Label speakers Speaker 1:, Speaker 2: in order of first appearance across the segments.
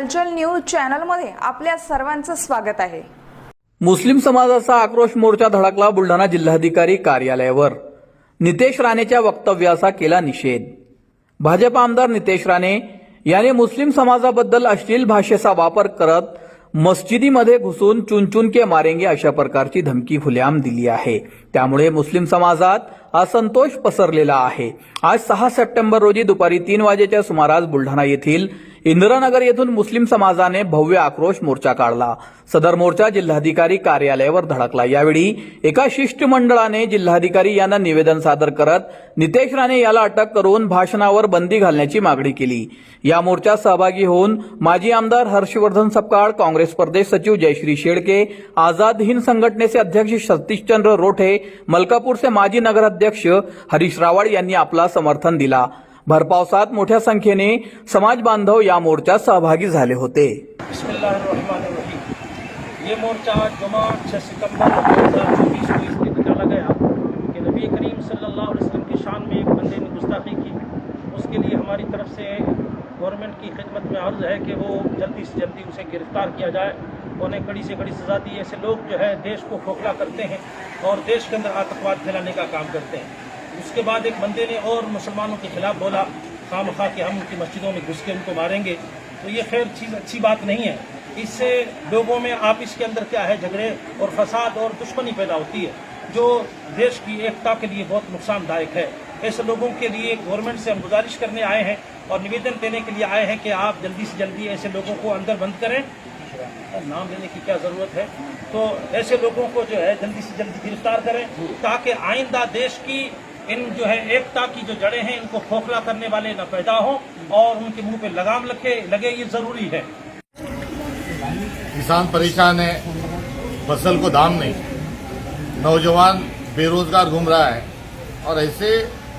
Speaker 1: News चॅनलमध्ये आपल्या सर्वांचं स्वागत आहे.
Speaker 2: मुस्लिम समाजाचा आक्रोश मोर्चा धडकला बुलढाणा जिल्हाधिकारी कार्यालयावर. नितेश राणेच्या वक्तव्याचा केला निषेध. भाजप आमदार नितेश राणे याने मुस्लिम समाजाबद्दल अश्लील भाषेचा वापर करत मस्जिदीमध्ये घुसून चुनचुन के मारेंगे अशा प्रकारची धमकी खुलेआम दिली आहे. त्यामुळे मुस्लिम समाजात असंतोष पसरलेला आहे. आज सहा सप्टेंबर रोजी दुपारी तीन वाजेच्या सुमारास बुलढाणा येथील इंदिरानगर येथून मुस्लिम समाजाने भव्य आक्रोश मोर्चा काढला. सदर मोर्चा जिल्हाधिकारी कार्यालयावर धडकला. यावेळी एका शिष्टमंडळाने जिल्हाधिकारी यांना निवेदन सादर करत नितेश राणे याला अटक करून भाषणावर बंदी घालण्याची मागणी केली. या मोर्चात सहभागी होऊन माजी आमदार हर्षवर्धन सपकाळ काँग्रेस प्रदेश सचिव जयश्री शेळके आझाद हिंद संघटनेचे अध्यक्ष सतीशचंद्र रोठे मलकापूरचे माजी नगराध्यक्ष हरीश रावळ आपला समर्थन दिला. भरपावसात मोठ्या संख्येने समाज बांधव या मोर्चात सहभागी झाले होते.
Speaker 3: ये मोर्चा जुमा छः सितंबर दो हज़ार चौबीस को इसलिए निकाला गया कि नबी करीम सल्लल्लाहु अलैहि वसल्लम की शान में एक बंदे ने गुस्ताखी की। उसके लिए हमारी तरफ़ से गवर्नमेंट की खिदमत में अर्ज़ है कि वो जल्दी से जल्दी उसे गिरफ़्तार किया जाए। उन्हें कड़ी से कड़ी सज़ा दी। ऐसे लोग जो है देश को खोखला करते हैं और देश के अंदर आतंकवाद फैलाने का काम करते हैं। उसके बाद एक बंदे ने और मुसलमानों के खिलाफ बोला खाम खा कि हम उनकी मस्जिदों में घुस के उनको मारेंगे। तो ये खैर चीज़ अच्छी बात नहीं है। इससे लोगों में आपस के अंदर क्या है, झगड़े और फसाद और दुश्मनी पैदा होती है, जो देश की एकता के लिए बहुत नुकसानदायक है। ऐसे लोगों के लिए गवर्नमेंट से हम गुजारिश करने आए हैं और निवेदन देने के लिए आए हैं कि आप जल्दी से जल्दी ऐसे लोगों को अंदर बंद करें। नाम लेने की क्या ज़रूरत है? तो ऐसे लोगों को जो है जल्दी से जल्दी गिरफ़्तार करें ताकि आइंदा देश की इन जो है एकता की जो जड़ें हैं, इनको खोखला करने वाले न पैदा हों और उनके मुँह पे लगाम लगे लगे, ये ज़रूरी है।
Speaker 4: किसान परेशान है, फ़सल को दाम नहीं। नौजवान बेरोजगार घूम रहा है और ऐसे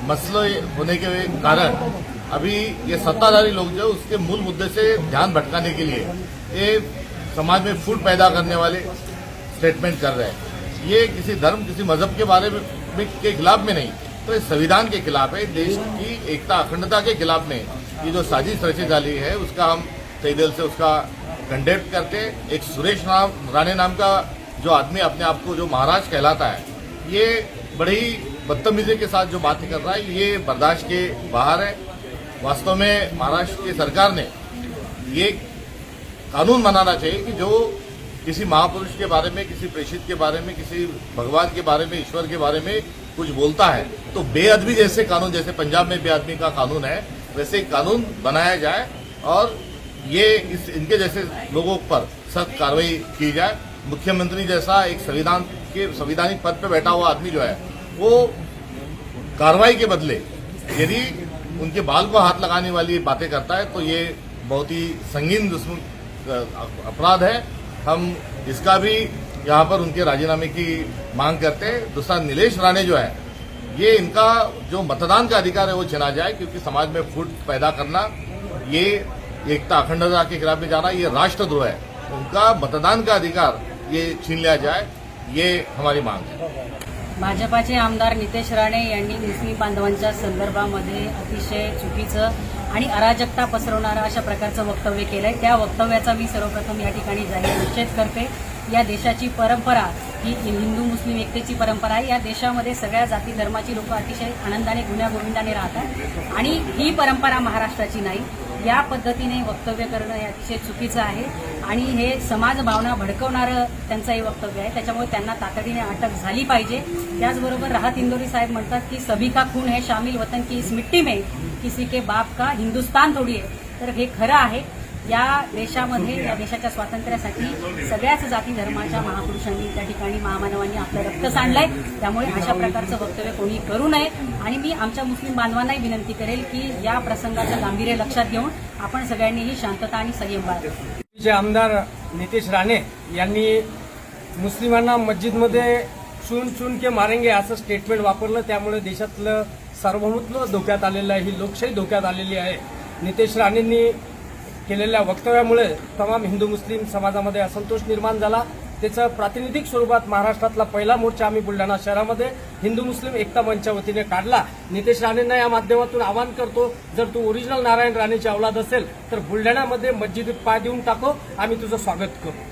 Speaker 4: मसले होने के कारण अभी ये सत्ताधारी लोग जो उसके मूल मुद्दे से ध्यान भटकाने के लिए ये समाज में फूट पैदा करने वाले स्टेटमेंट कर रहे हैं। ये किसी धर्म, किसी मज़हब के बारे में के खिलाफ में नहीं तो ये संविधान के खिलाफ है, देश की एकता, अखंडता के खिलाफ में ये जो साजिश रची डाली है, उसका हम सही दिल से उसका कंडेप्ट करते एक सुरेश राणे नाम का जो आदमी अपने आप को जो महाराज कहलाता है ये बड़ी बदतमीजी के साथ जो बातें कर रहा है, ये बर्दाश्त के बाहर है। वास्तव में महाराष्ट्र की सरकार ने ये कानून बनाना चाहिए कि जो किसी महापुरुष के बारे में, किसी प्रेषित के बारे में, किसी भगवान के बारे में, ईश्वर के बारे में कुछ बोलता है तो बेअदबी जैसे कानून, जैसे पंजाब में बेअदबी का कानून है, वैसे कानून बनाया जाए और ये इस, इनके जैसे लोगों पर सख्त कार्रवाई की जाए। मुख्यमंत्री जैसा एक संविधान के संविधानिक पद पर बैठा हुआ आदमी जो है, वो कार्रवाई के बदले यदि उनके बाल को हाथ लगाने वाली बातें करता है तो ये बहुत ही संगीन अपराध है। हम इसका भी यहाँ पर उनके राजीनामे की मांग करते हैं। दूसरा, नीलेश राणे जो है, ये इनका जो मतदान का अधिकार है, वो छिना जाए, क्योंकि समाज में फूट पैदा करना, ये एकता अखंडता के खिलाफ में जाना, ये राष्ट्रद्रोह है। उनका मतदान का अधिकार ये छीन लिया जाए ये हमारी मांग है।
Speaker 5: भाजपाचे आमदार नितेश राणे यांनी मुस्लिम बांधवांच्या संदर्भामध्ये अतिशय चुकीचं आणि अराजकता पसरवणारं अशा प्रकारचं वक्तव्य केलंय. त्या वक्तव्याचा मी सर्वप्रथम या ठिकाणी जाहीर निषेध करते. या देशाची परंपरा ही हिंदू मुस्लिम एकतेची परंपरा आहे. या देशामध्ये सगळ्या जाती धर्माची लोक अतिशय आनंदाने गुण्यागोविंदाने राहतात. आणि ही परंपरा महाराष्ट्राची नाही. या पद्धतीने वक्तव्य करणं हे अतिशय चुकीचं आहे. आणि हे समाज भावना भडकवणारं त्यांचं हे वक्तव्य आहे. त्याच्यामुळे त्यांना तातडीने अटक झाली पाहिजे. त्याचबरोबर राहत इंदोरी साहेब म्हणतात की सभी का खून है शामिल वतन की इस मिट्टी में किसी के बाप का हिंदुस्तान थोडी आहे तर हे खरं आहे. या देशामध्ये या देशाच्या स्वातंत्र्यासाठी सगळ्याच जाती धर्माच्या महापुरुषांनी त्या ठिकाणी महामानवांनी आपलं रक्त सांडलंय. त्यामुळे अशा प्रकारचं वक्तव्य कोणी करू नये. आणि मी आमच्या मुस्लिम बांधवांनाही विनंती करेल की या प्रसंगाचं गांभीर्य लक्षात घेऊन आपण सगळ्यांनीही शांतता आणि संयम बाळगावा.
Speaker 6: चे आमदार नितेश राणे यांनी मुस्लिमांना मस्जिदमध्ये चून चून के मारेंगे असं स्टेटमेंट वापरलं. त्यामुळे देशातलं सार्वभौमत्व धोक्यात आलेलं आहे. ही लोकशाही धोक्यात आलेली आहे. नितेश राणेंनी केलेल्या वक्तव्यामुळे तमाम हिंदू मुस्लिम समाजामध्ये असंतोष निर्माण झाला. त्याचं प्रातिनिधिक स्वरूपात महाराष्ट्रातला पहिला मोर्चा आम्ही बुलढाणा शहरामध्ये हिंदू मुस्लिम एकता मंचच्या वतीने काढला. नितेश राणेंना या माध्यमातून आवाहन करतो जर तू ओरिजिनल नारायण राणेची अवलाद असेल तर बुलढाण्यामध्ये मस्जिदीत पाय देऊन टाको. आम्ही तुझं स्वागत करू